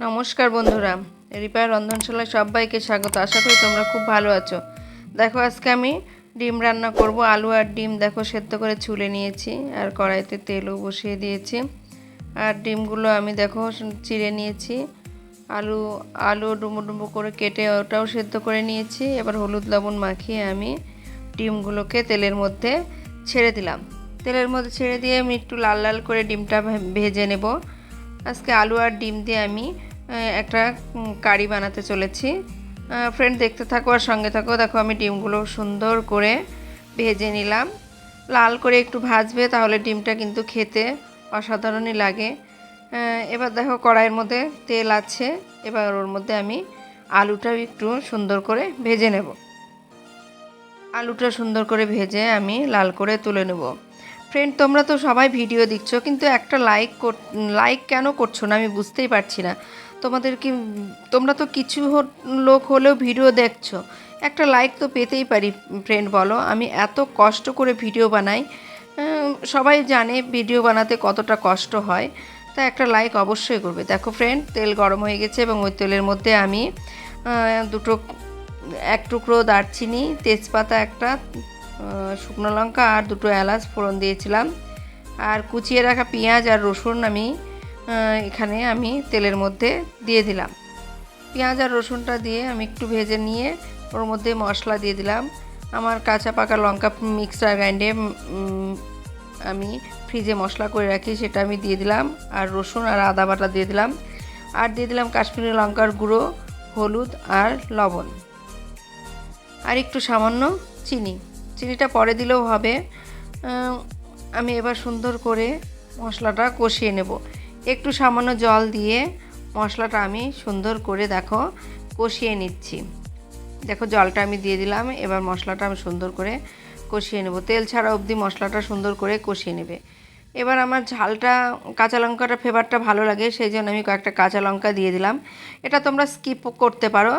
নমস্কার বন্ধুরা রিপায়ার রন্ধনশালায় সবাইকে স্বাগত। আশা করি তোমরা খুব ভালো আছো। দেখো, আজকে আমি ডিম রান্না করব, আলু আর ডিম দেখো সেদ্ধ করে ছুলে নিয়েছি আর কড়াইতে তেলও বসিয়ে দিয়েছি। আর ডিমগুলো আমি দেখো চিড়ে নিয়েছি, আলু আলু ডুমো ডুমো করে কেটে ওটাও সেদ্ধ করে নিয়েছি। এবার হলুদ লবণ মাখিয়ে আমি ডিমগুলোকে তেলের মধ্যে ছেড়ে দিলাম। তেলের মধ্যে ছেড়ে দিয়ে আমি একটু লাল লাল করে ডিমটা ভেজে নেব। আজকে আলু আর ডিম দিয়ে আমি একটা কারি বানাতে চলেছি। ফ্রেন্ড দেখতে থাকো আর সঙ্গে থাকো। দেখো, আমি ডিমগুলো সুন্দর করে ভেজে নিলাম। লাল করে একটু ভাজবে, তাহলে ডিমটা কিন্তু খেতে অসাধারণই লাগে। এবার দেখো, কড়াইয়ের মধ্যে তেল আছে। এবার ওর মধ্যে আমি আলুটাও একটু সুন্দর করে ভেজে নেব। আলুটা সুন্দর করে ভেজে আমি লাল করে তুলে নেব। ফ্রেন্ড তোমরা তো সবাই ভিডিও দিচ্ছ কিন্তু একটা লাইক লাইক কেন করছ না আমি বুঝতেই পারছি না। তোমাদের কি তোমরা তো কিছু লোক হলেও ভিডিও দেখছ। একটা লাইক তো পেতেই পারি ফ্রেন্ড বলো। আমি এত কষ্ট করে ভিডিও বানাই। সবাই জানে ভিডিও বানাতে কতটা কষ্ট হয়। তা একটা লাইক অবশ্যই করবে। দেখো ফ্রেন্ড তেল গরম হয়ে গেছে এবং ওই তেলের মধ্যে আমি দুটো, এক টুকরো দারচিনি, তেজপাতা একটা শুকনো লঙ্কা আর দুটো এলাচ ফোড়ন দিয়েছিলাম। আর কুচিয়ে রাখা পেঁয়াজ আর রসুন আমি এখানে আমি তেলের মধ্যে দিয়ে দিলাম। পেঁয়াজ আর রসুনটা দিয়ে আমি একটু ভেজে নিয়ে ওর মধ্যে মশলা দিয়ে দিলাম। আমার কাঁচা পাকা লঙ্কা মিক্সার গ্রাইন্ডে আমি ফ্রিজে মশলা করে রাখি, সেটা আমি দিয়ে দিলাম। আর রসুন আর আদা বাটা দিয়ে দিলাম। আর দিয়ে দিলাম কাশ্মীরি লঙ্কার গুঁড়ো, হলুদ আর লবণ। আর একটু সামান্য চিনি। চিনিটা পরে দিলেও হবে। আমি এবার সুন্দর করে মশলাটা কষিয়ে নেব। একটু সামান্য জল দিয়ে মশলাটা আমি সুন্দর করে দেখো কষিয়ে নিচ্ছি। দেখো জলটা আমি দিয়ে দিলাম, এবার মশলাটা আমি সুন্দর করে কষিয়ে নেব। তেল ছাড়া অবধি মশলাটা সুন্দর করে কষিয়ে নেবে। এবার আমার ঝালটা, কাঁচা লঙ্কাটা ফ্লেভারটা ভালো লাগে, সেই জন্য আমি কয়েকটা কাঁচা লঙ্কা দিয়ে দিলাম। এটা তোমরা স্কিপ করতে পারো,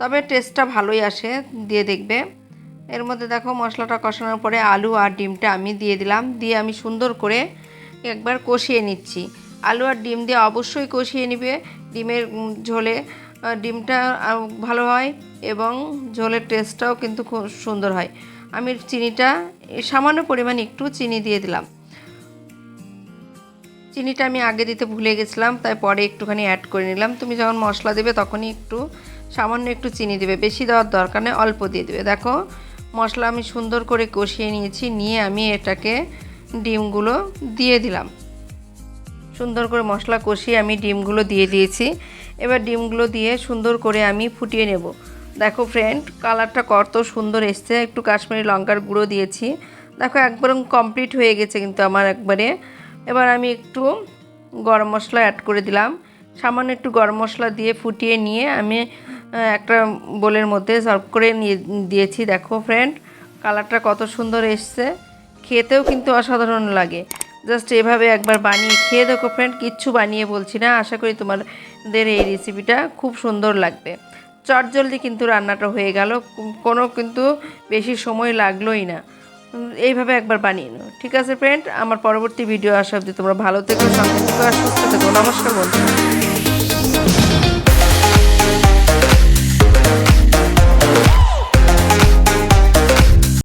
তবে টেস্টটা ভালোই আসে, দিয়ে দেখবে। এর মধ্যে দেখো মশলাটা কষানোর পরে আলু আর ডিমটা আমি দিয়ে দিলাম, দিয়ে আমি সুন্দর করে একবার কষিয়ে নিচ্ছি। আলু আর ডিম দিয়ে অবশ্যই কষিয়ে নিবে। ডিমের ঝোলে ডিমটা ভালো হয় এবং ঝোলের টেস্টটাও কিন্তু খুব সুন্দর হয়। আমি চিনিটা সামান্য পরিমাণ একটু চিনি দিয়ে দিলাম। চিনিটা আমি আগে দিতে ভুলে গেছিলাম, তাই পরে একটুখানি অ্যাড করে নিলাম। তুমি যখন মশলা দেবে তখনই একটু, সামান্য একটু চিনি দেবে। বেশি দেওয়ার দরকার নেই, অল্প দিয়ে দেবে। দেখো, মশলা আমি সুন্দর করে কষিয়ে নিয়েছি, নিয়ে আমি এটাকে ডিমগুলো দিয়ে দিলাম। সুন্দর করে মশলা কষিয়ে আমি ডিমগুলো দিয়ে দিয়েছি। এবার ডিমগুলো দিয়ে সুন্দর করে আমি ফুটিয়ে নেব। দেখো ফ্রেন্ড কালারটা কত সুন্দর এসছে। একটু কাশ্মীরি লঙ্কার গুঁড়ো দিয়েছি। দেখো একবার কমপ্লিট হয়ে গেছে কিন্তু আমার একবারে। এবার আমি একটু গরম মশলা অ্যাড করে দিলাম। সামান্য একটু গরম মশলা দিয়ে ফুটিয়ে নিয়ে আমি একটা বোলের মধ্যে সার্ভ করে নিয়ে, দিয়েছি। দেখো ফ্রেন্ড কালারটা কত সুন্দর এসছে। খেতেও কিন্তু অসাধারণ লাগে। জাস্ট এভাবে একবার বানিয়ে খেয়ে দেখো ফ্রেন্ড কিচ্ছু বানিয়ে বলছি না। আশা করি তোমাদের এই রেসিপিটা খুব সুন্দর লাগবে। চটজলদি কিন্তু রান্নাটা হয়ে গেল। কোনো কিন্তু বেশি সময় লাগলোই না। এইভাবে একবার বানিয়ে নাও। ঠিক আছে ফ্রেন্ড আমার পরবর্তী ভিডিও আসা অবধি তোমরা ভালো থেকো সুস্থ থেকো। নমস্কার বন্ধুরা।